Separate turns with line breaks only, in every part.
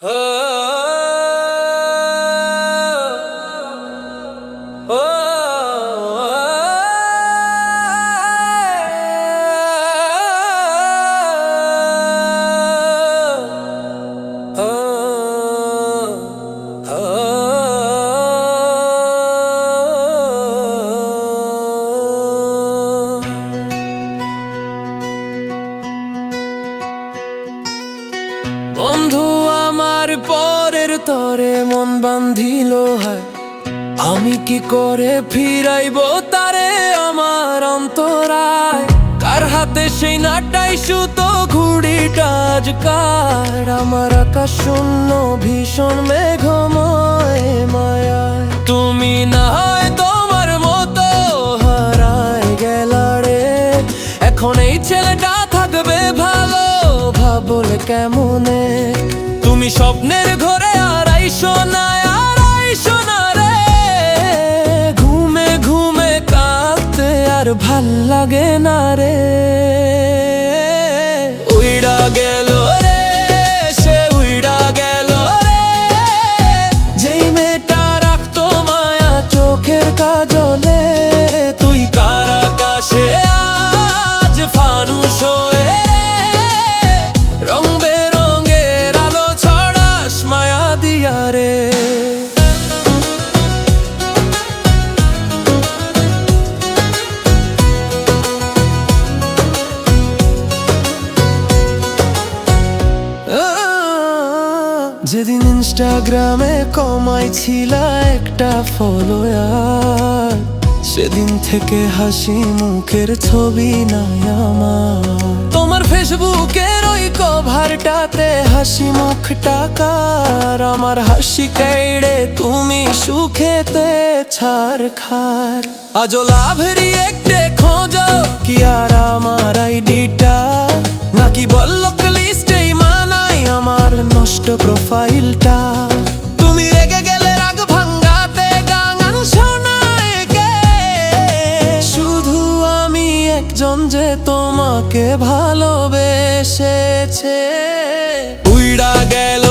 Oh. আমার পরের তরে মন বান্ধিল হায়। আমি কি করে ফিরাইব তারে আমার অন্তরায়? কার হাতে সেই নাটাই সুতো ঘুড়িটা আজকার? আমার আকাশ শূন্য, ভীষণ মেঘময় মায়ায়। তুমি না হয় তোমার মতো হারায় গেলারে এখন এই ছেলেটা থাকবে ভালো, ভাবলে কেমনে তুমি স্বপ্নের ঘরে আর আইসো না, আর আইসো না রে। ঘুমে ঘুমে কাঁদতে আর ভালো লাগে না রে। যেদিন ইনস্টাগ্রামে কমাইছিল একটা ফলোয়ার সেদিন থেকে হাসি মুখের ছবি নাই আমার। তোমার ফেসবুকের ওই কভারটাতে হাসি মুখ টাকার, আমার হাসি কেড়ে তুমি সুখেতে ছাড় খার। আজও লাভেরই একটে তোমাকে ভালোবেসেছে। উইড়া গেল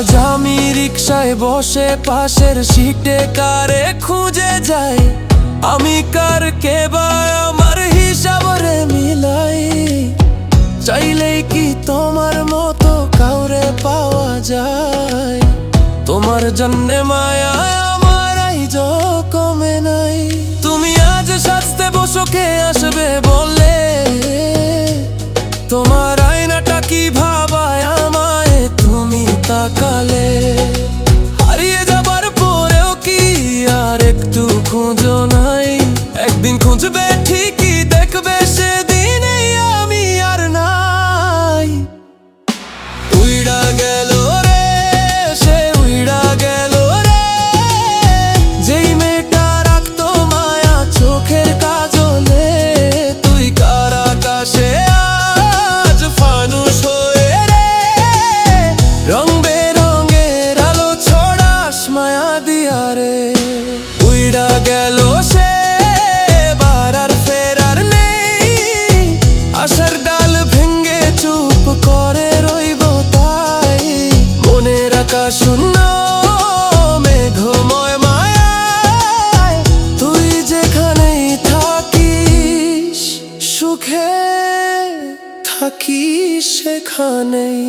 আজ আমি রিক্সায় বসে পাশের সিটে কারে খুঁজে যাই। আমি কার কে আমার হিসাব রে মিলাই। চাইলেই কি তোমার মতো কাউরে পাওয়া যায়? তোমার জন্যে মায়া হারিয়ে যাবার পরেও কি আর একটু খুঁজো নাই থাকিস সেখানেই।